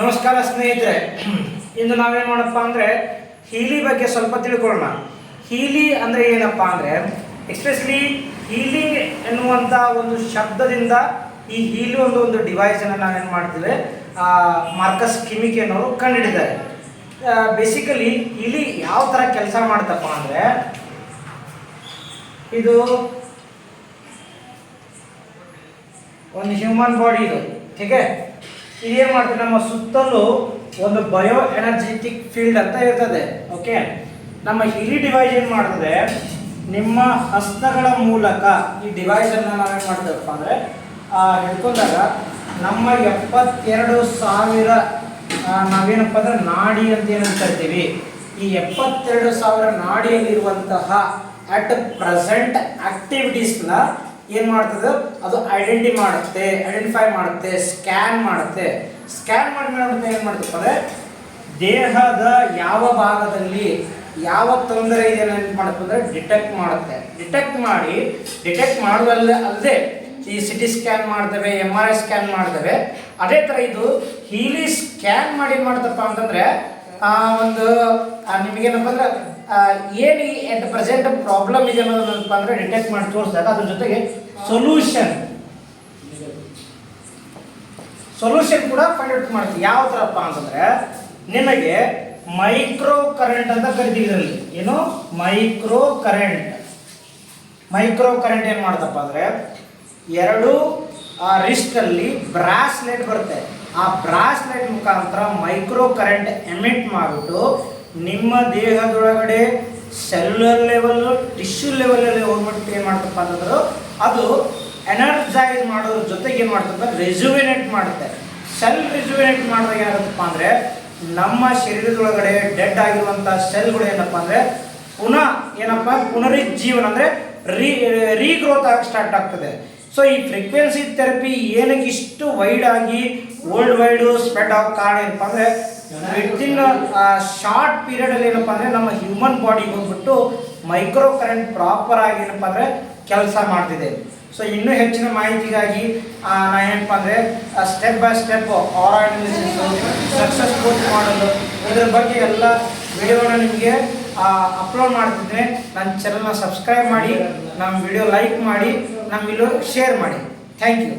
ನಮಸ್ಕಾರ ಸ್ನೇಹಿತರೆ. ಇಂದು ನಾವೇನು ಮಾಡಪ್ಪ ಅಂದರೆ ಹೀಲಿ ಬಗ್ಗೆ ಸ್ವಲ್ಪ ತಿಳ್ಕೊಳ್ಳೋಣ. ಹೀಲಿ ಅಂದರೆ ಏನಪ್ಪ ಅಂದರೆ ಎಸ್ಪೆಷಲಿ ಹೀಲಿಂಗ್ ಎನ್ನುವಂಥ ಒಂದು ಶಬ್ದದಿಂದ ಈ ಹೀಲಿ ಒಂದು ಒಂದು ಡಿವೈಸನ್ನು ನಾವೇನು ಮಾಡ್ತೀವಿ ಮಾರ್ಕಸ್ ಕಿಮಿಕ್ ಅನ್ನೋರು ಕಂಡುಹಿಡಿದ್ದಾರೆ ಬೇಸಿಕಲಿ ಹೀಲಿ ಯಾವ ಥರ ಕೆಲಸ ಮಾಡ್ತಪ್ಪ ಅಂದರೆ ಇದು ಒಂದು ಹ್ಯೂಮನ್ ಬಾಡಿ ಇದು ಹೀಗೆ ಇದೇನು ಮಾಡ್ತೀವಿ. ನಮ್ಮ ಸುತ್ತಲೂ ಒಂದು ಬಯೋ ಎನರ್ಜೆಟಿಕ್ ಫೀಲ್ಡ್ ಅಂತ ಇರ್ತದೆ ಓಕೆ ನಮ್ಮ ಹಿರಿ ಡಿವೈಸ್ ಏನು ಮಾಡ್ತದೆ? ನಿಮ್ಮ ಹಸ್ತಗಳ ಮೂಲಕ ಈ ಡಿವೈಸನ್ನು ನಾವೇನು ಮಾಡ್ತೇವಪ್ಪ ಅಂದರೆ ಹಿಡ್ಕೊಂಡಾಗ ನಮ್ಮ ಎಪ್ಪತ್ತೆರಡು ಸಾವಿರ ನಾವೇನಪ್ಪ ಅಂದ್ರೆ ನಾಡಿ ಅಂತ ಏನು ಕರಿತೀವಿ. ಈ ಎಪ್ಪತ್ತೆರಡು ಸಾವಿರ ನಾಡಿಯಲ್ಲಿರುವಂತಹ ಅಟ್ ಪ್ರೆಸೆಂಟ್ ಆಕ್ಟಿವಿಟೀಸ್ನ ಏನು ಮಾಡ್ತದೆ? ಅದು ಐಡೆಂಟಿ ಮಾಡುತ್ತೆ ಐಡೆಂಟಿಫೈ ಮಾಡುತ್ತೆ ಸ್ಕ್ಯಾನ್ ಮಾಡುತ್ತೆ. ಸ್ಕ್ಯಾನ್ ಮಾಡಿ ಮಾಡುತ್ತೆ ಏನು ಮಾಡ್ತಪ್ಪ ಅಂದರೆ ದೇಹದ ಯಾವ ಭಾಗದಲ್ಲಿ ಯಾವ ತೊಂದರೆ ಇದೆ ಅಂತ ಮಾಡುತ್ತೆ ಅಂದರೆ ಡಿಟೆಕ್ಟ್ ಮಾಡುತ್ತೆ. ಡಿಟೆಕ್ಟ್ ಮಾಡಿ ಡಿಟೆಕ್ಟ್ ಮಾಡುವಲ್ಲ ಅಲ್ಲದೆ ಈ ಸಿ ಟಿ ಸ್ಕ್ಯಾನ್ ಮಾಡ್ತವೆ ಎಂ ಆರ್ ಐ ಸ್ಕ್ಯಾನ್ ಮಾಡ್ತವೆ. ಅದೇ ಥರ ಇದು ಹೀಲಿ ಸ್ಕ್ಯಾನ್ ಮಾಡಿ ಏನು ಮಾಡ್ತಪ್ಪ ಅಂತಂದರೆ ಒಂದು ನಿಮಗೇನಪ್ಪ ಅಂದ್ರೆ ಏನು ಎಟ್ ಪ್ರೆಸೆಂಟ್ ಪ್ರಾಬ್ಲಮ್ ಇದೆ ಅನ್ನೋದನ್ನಪ್ಪ ಅಂದರೆ ಡಿಟೆಕ್ಟ್ ಮಾಡಿ ತೋರಿಸಿದಾಗ ಅದ್ರ ಜೊತೆಗೆ ಸೊಲ್ಯೂಷನ್ ಸೊಲ್ಯೂಷನ್ ಕೂಡ ಫೈಂಡ್ ಔಟ್ ಮಾಡ್ತೀವಿ. ಯಾವ ಥರಪ್ಪ ಅಂತಂದರೆ, ನಿಮಗೆ ಮೈಕ್ರೋ ಕರೆಂಟ್ ಅಂತ ಕರಿತೀವಿ ಇದರಲ್ಲಿ. ಏನು? ಮೈಕ್ರೋ ಕರೆಂಟ್ ಮೈಕ್ರೋ ಕರೆಂಟ್ ಏನು ಮಾಡ್ತಪ್ಪ ಅಂದರೆ, ಎರಡು ರಿಸ್ಟಲ್ಲಿ ಬ್ರಾಸ್ಲೆಟ್ ಬರುತ್ತೆ. ಆ ಬ್ರಾಸ್ಲೆಟ್ ಮುಖಾಂತರ ಮೈಕ್ರೋ ಕರೆಂಟ್ ಎಮಿಟ್ ಮಾಡಿಬಿಟ್ಟು ನಿಮ್ಮ ದೇಹದೊಳಗಡೆ ಸೆಲ್ಯುಲರ್ ಲೆವೆಲ್ ಟಿಶ್ಯೂ ಲೆವೆಲಲ್ಲಿ ಹೋಗ್ಬಿಟ್ಟು ಏನು ಮಾಡ್ತಪ್ಪ ಅಂತಂದ್ರೆ ಅದು ಎನರ್ಜೈಸ್ ಮಾಡೋದ್ರ ಜೊತೆಗೆ ಏನು ಮಾಡ್ತಪ್ಪ ರೆಜುವಿನೇಟ್ ಮಾಡುತ್ತೆ. ಸೆಲ್ ರಿಜುವಿನೇಟ್ ಮಾಡಿದಾಗ ಏನಾಗುತ್ತಪ್ಪ ಅಂದರೆ ನಮ್ಮ ಶರೀರದೊಳಗಡೆ ಡೆಡ್ ಆಗಿರುವಂಥ ಸೆಲ್ಗಳು ಏನಪ್ಪ ಅಂದರೆ ಪುನಃ ಏನಪ್ಪ, ಪುನರುಜ್ಜೀವನ ಅಂದರೆ ರೀ ರೀಗ್ರೋತ್ ಆಗಿ ಸ್ಟಾರ್ಟ್ ಆಗ್ತದೆ. ಸೊ ಈ ಫ್ರೀಕ್ವೆನ್ಸಿ ಥೆರಪಿ ಏನಕ್ಕೆ ಇಷ್ಟು ವೈಡ್ ಆಗಿ ವರ್ಲ್ಡ್ ವೈಡು ಸ್ಪ್ರೆಡ್ ಆಗೋ ಕಾರಣ ಏನಪ್ಪ ಅಂದರೆ ವಿತಿನ್ ಶಾರ್ಟ್ ಪೀರಿಯಡಲ್ಲಿ ಏನಪ್ಪ ಅಂದರೆ, ನಮ್ಮ ಹ್ಯೂಮನ್ ಬಾಡಿಗೆ ಹೋಗ್ಬಿಟ್ಟು ಮೈಕ್ರೋ ಕರೆಂಟ್ ಪ್ರಾಪರ್ ಆಗಿ ಏನಪ್ಪ ಅಂದರೆ, ಕೆಲಸ ಮಾಡ್ತಿದೆ. ಸೊ ಇನ್ನೂ ಹೆಚ್ಚಿನ ಮಾಹಿತಿಗಾಗಿ ನಾ ಏನಪ್ಪ ಅಂದರೆ step by step analysis success coach ಮಾಡಲು ಇದ್ರ ಬಗ್ಗೆ ಎಲ್ಲ ವಿಡಿಯೋನ ನಿಮಗೆ ಅಪ್ಲೋಡ್ ಮಾಡ್ತಿದ್ರೆ ನನ್ನ ಚಾನಲ್ನ ಸಬ್ಸ್ಕ್ರೈಬ್ ಮಾಡಿ, ನಮ್ಮ ವಿಡಿಯೋ ಲೈಕ್ ಮಾಡಿ ನಮ್ಮ ವಿಡಿಯೋ ಶೇರ್ ಮಾಡಿ ಥ್ಯಾಂಕ್ ಯು